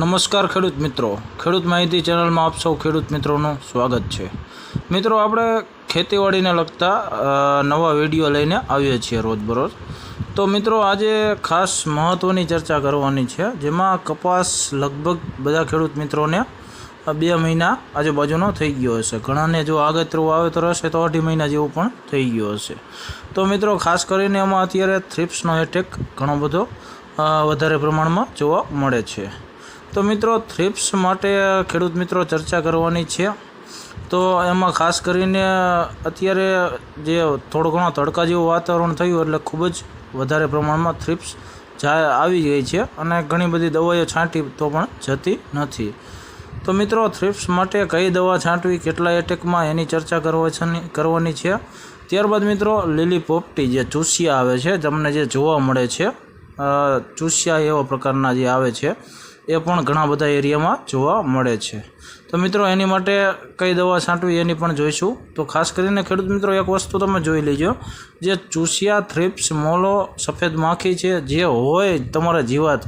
નમસ્કાર ખેડૂત મિત્રો. ખેડૂત માહિતી ચેનલમાં આપ સૌ ખેડૂત મિત્રોનું સ્વાગત છે. મિત્રો, આપણે ખેતીવાડીને લગતા નવા વીડિયો લઈને આવીએ છીએ રોજબરોજ. તો મિત્રો, આજે ખાસ મહત્ત્વની ચર્ચા કરવાની છે, જેમાં કપાસ લગભગ બધા ખેડૂત મિત્રોને બે મહિના આજુબાજુનો થઈ ગયો હશે. ઘણાને જો આગતરું વાવેતર હશે તો અઢી મહિના જેવું પણ થઈ ગયો હશે. તો મિત્રો, ખાસ કરીને એમાં અત્યારે થ્રિપ્સનો એટેક ઘણો બધો વધારે પ્રમાણમાં જોવા મળે છે. તો મિત્રો થ્રિપ્સ માટે ખેડૂત મિત્રો ચર્ચા કરવાની છે. તો એમાં ખાસ કરીને અત્યારે જે થોડો ઘણો તડકા જેવું વાતાવરણ થયું એટલે ખૂબ જ વધારે પ્રમાણમાં થ્રિપ્સ જા આવી ગઈ છે અને ઘણી બધી દવાઈઓ છાંટી તો પણ જતી નથી. તો મિત્રો થ્રિપ્સ માટે કઈ દવા છાંટવી, કેટલા એટેકમાં એની ચર્ચા કરવાની કરવાની છે. ત્યારબાદ મિત્રો લીલી પોપટી જે ચૂસિયા આવે છે, તમને જે જોવા મળે છે ચૂસિયા એવા પ્રકારના જે આવે છે, એ પણ ઘણા બધા એરિયામાં જોવા મળે છે. તો મિત્રો, એની માટે કઈ દવા છાંટવી એની પણ જોઈશું. તો ખાસ કરીને ખેડૂત મિત્રો, એક વસ્તુ તમે જોઈ લેજો, જે ચૂસિયા થ્રિપ્સ મોલો સફેદ માખી છે, જે હોય તમારા જીવાત,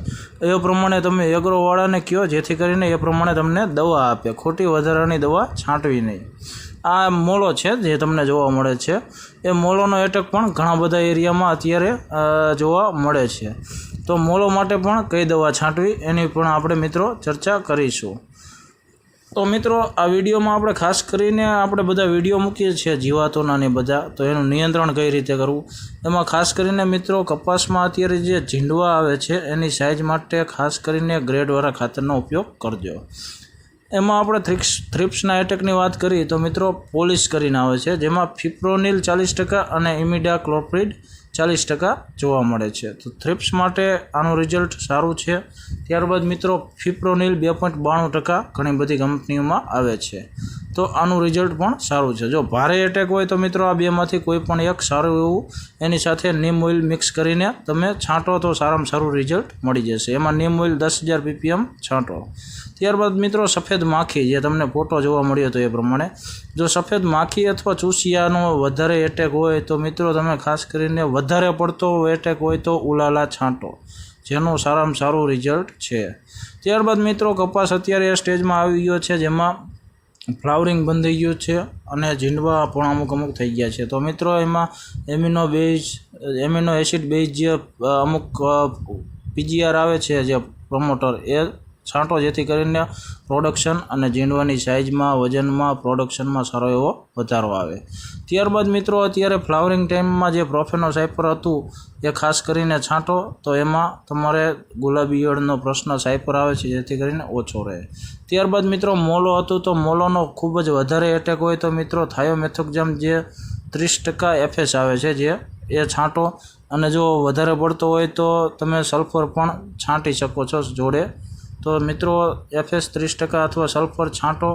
એ પ્રમાણે તમે એગ્રોવાળાને કહો જેથી કરીને એ પ્રમાણે તમને દવા આપે. ખોટી વધારાની દવા છાંટવી નહીં. આ મોલો છે જે તમને જોવા મળે છે. એ મોલોનો એટેક પણ ઘણા બધા એરિયામાં અત્યારે જોવા મળે છે. તો મોલો માટે પણ કઈ દવા છાંટવી એની પણ આપણે મિત્રો ચર્ચા કરીશું. તો મિત્રો, આ વિડીયોમાં આપણે ખાસ કરીને આપણે બધા વીડિયો મૂકીએ છીએ જીવાતોના ને બધા, તો એનું નિયંત્રણ કઈ રીતે કરવું? એમાં ખાસ કરીને મિત્રો, કપાસમાં અત્યારે જે ઝીંડવા આવે છે, એની સાઇઝ માટે ખાસ કરીને ગ્રેડવાળા ખાતરનો ઉપયોગ કરજો. એમાં આપણે થ્રિપ્સ થ્રિપ્સના એટેકની વાત કરીએ તો મિત્રો પોલિશ કરીને આવે છે, જેમાં ફિપ્રોનિલ ચાલીસ ટકા અને ઇમિડા ક્લોપ્રિડ ચાલીસ ટકા જોવા મળે છે. તો થ્રિપ્સ માટે આનું રિઝલ્ટ સારું છે. ત્યારબાદ મિત્રો ફિપ્રોનિલ બે પોઈન્ટ બાણું ટકા ઘણી બધી કંપનીઓમાં આવે છે. તો આનું રિઝલ્ટ પણ સારું છે. જો ભારે એટેક હોય તો મિત્રો આ બેમાંથી કોઈ પણ એક સારું એવું એની સાથે નીમ ઓઇલ મિક્સ કરીને તમે છાંટો તો સારામાં સારું રિઝલ્ટ મળી જશે. એમાં નીમ ઓઇલ દસ હજાર પીપીએમ છાંટો. ત્યારબાદ મિત્રો સફેદ માખી જે તમને ફોટો જોવા મળ્યો હતો એ પ્રમાણે. જો સફેદ માખી અથવા ચૂસિયાનો વધારે એટેક હોય તો મિત્રો તમે ખાસ કરીને વધારે પડતો એટેક હોય તો ઉલાલા છાંટો. જેનું સારામાં સારું રિઝલ્ટ છે. ત્યારબાદ મિત્રો કપાસ અત્યારે એ સ્ટેજમાં આવી ગયો છે, જેમાં ફ્લાવરિંગ બંધ ગયું છે અને ઝીંડવા પણ અમુક અમુક થઈ ગયા છે. તો મિત્રો, એમાં amino base, amino acid base જે અમુક પીજીઆર આવે છે, જે પ્રમોટર એ છાંટો જેથી કરીને પ્રોડક્શન અને ઝીંડવાની સાઇઝમાં વજનમાં પ્રોડક્શનમાં સારો એવો વધારો આવે. ત્યારબાદ મિત્રો, અત્યારે ફ્લાવરિંગ ટાઈમમાં જે પ્રોફેનો સાયપર હતું, એ ખાસ કરીને છાંટો, તો એમાં તમારે ગુલાબી ઈયળનો પ્રશ્ન સાયપર આવે છે, જેથી કરીને ઓછો રહે. ત્યારબાદ મિત્રો, મોલો હતું, તો મોલોનો ખૂબ જ વધારે એટેક હોય તો મિત્રો થાયોમેથોક્ઝામ જે ત્રીસ ટકા એફએસ આવે છે, જે એ છાંટો, અને જો વધારે પડતો હોય તો તમે સલ્ફર પણ છાંટી શકો છો જોડે. તો મિત્રો એફએસ ત્રીસ ટકા અથવા સલ્ફર છાંટો,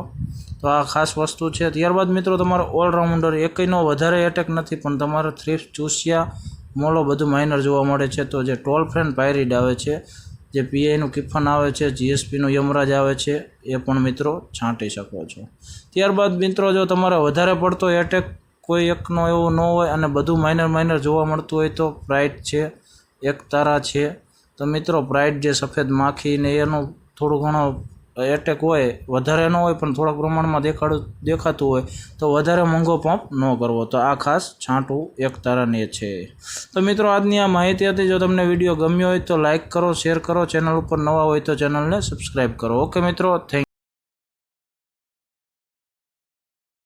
તો આ ખાસ વસ્તુ છે. ત્યારબાદ મિત્રો, તમારો ઓલરાઉન્ડર એકયનો વધારે એટેક નથી, પણ તમારે થ્રીફ ચૂસિયા, મોલો બધું માઇનર જોવા મળે છે. તો જે ટોલ ફ્રેન્ડ પાયરીડ આવે છે, જે પીઆઈનું કિફન આવે છે જીએસપીનું યમરાજ આવે છે, એ પણ મિત્રો છાંટી શકો છો. ત્યારબાદ મિત્રો, જો તમારે વધારે પડતો એટેક કોઈ એકનો એવો ન હોય અને બધું માઇનર માઇનર જોવા મળતું હોય તો ફ્રાઇટ છે એક તારા છે તો મિત્રો પ્રાઇડ જે સફેદ માખી ને એનું થોડું ઘણો એટેક હોય, વધારે ન હોય, પણ થોડાક પ્રમાણમાં દેખાડું, દેખાતું હોય, તો વધારે મોંઘો પંપ ન કરવો. તો આ ખાસ છાંટવું એક તારાને છે. તો મિત્રો, આજની આ માહિતી હતી. જો તમને વીડિયો ગમ્યો હોય તો લાઇક કરો શેર કરો. ચેનલ ઉપર નવા હોય તો ચેનલને સબસ્ક્રાઈબ કરો. ઓકે મિત્રો થેન્ક